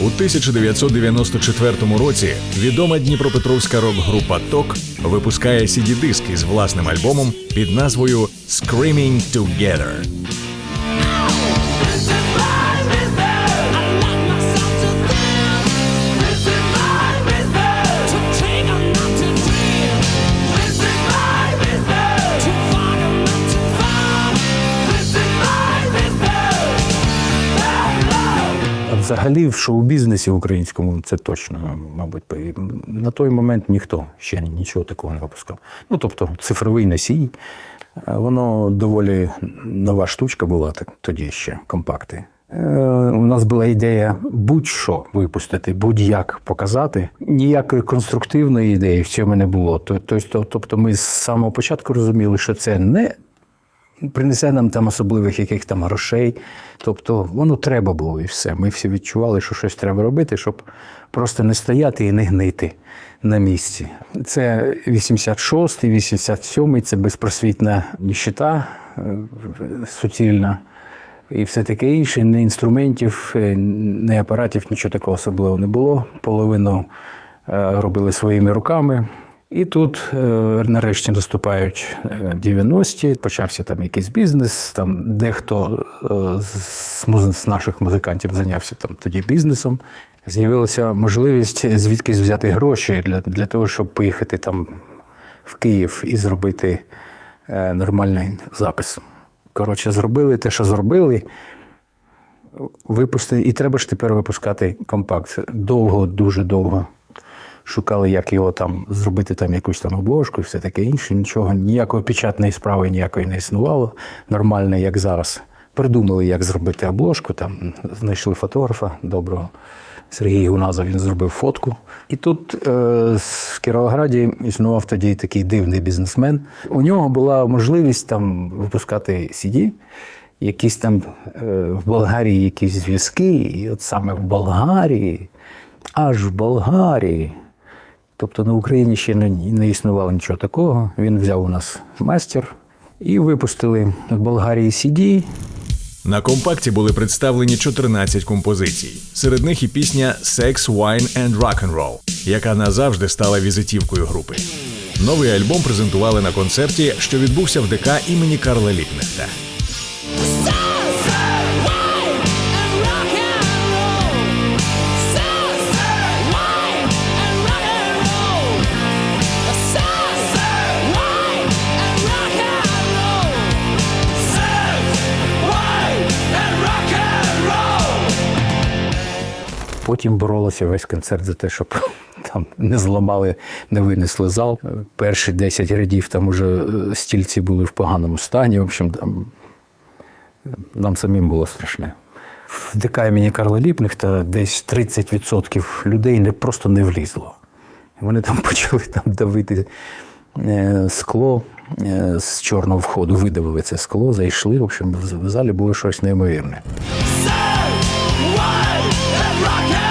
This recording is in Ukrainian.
У 1994 році відома дніпропетровська рок-група ТОК випускає cd-диск із власним альбомом під назвою Screaming Together. Взагалі в шоу-бізнесі українському це точно, мабуть, на той момент ніхто ще нічого такого не випускав. Ну, тобто, цифровий носій, е, воно доволі нова штучка була тоді ще компакти. Е, У нас була ідея будь-що випустити, будь-як показати. Ніякої конструктивної ідеї в цьому не було. Тобто ми з самого початку розуміли, що це не принесе нам там особливих яких там грошей. Тобто воно треба було і все. Ми всі відчували, що щось треба робити, щоб просто не стояти і не гнити на місці. Це 86-й, 87-й, це безпросвітна ніщита е, суцільна. І все таке інше, ні інструментів, е, ні апаратів, нічого такого особливого не було. Половину е, робили своїми руками. І тут е, нарешті наступають е, 90-ті, почався там якийсь бізнес. Там дехто е, з, наших музикантів зайнявся там тоді бізнесом. З'явилася можливість звідкись взяти гроші для, для того, щоб поїхати там в Київ і зробити е, нормальний запис. Коротше, зробили те, що зробили. Випустили, і треба ж тепер випускати компакт. Довго, дуже довго шукали, як його там зробити, там якусь там обложку і все таке інше. Нічого, ніякої печатної справи ніякої не існувало. Нормально, як зараз. Придумали, як зробити обложку. Там знайшли фотографа доброго. Сергій Гуназов він зробив фотку. І тут е, в Кіровограді існував тоді такий дивний бізнесмен. У нього була можливість там випускати CD, якісь там е, в Болгарії якісь зв'язки, і от саме в Болгарії, аж в Болгарії. Тобто на Україні ще не, не існувало нічого такого. Він взяв у нас мастер і випустили в Болгарії CD. На компакті були представлені 14 композицій. Серед них і пісня Sex, Wine and Rock'n'Roll, яка назавжди стала візитівкою групи. Новий альбом презентували на концерті, що відбувся в ДК імені Карла Ліпнехта. Потім боролися весь концерт за те, щоб там не зламали, не винесли зал. Перші 10 рядів там уже е, стільці були в поганому стані. В общем, там нам самим було страшне. В ДК імені Карла Ліпнехта десь 30% людей не, просто не влізло. Вони там почали там давити е, скло е, з чорного входу, видавили це скло, зайшли. В общем, в залі було щось неймовірне. and rock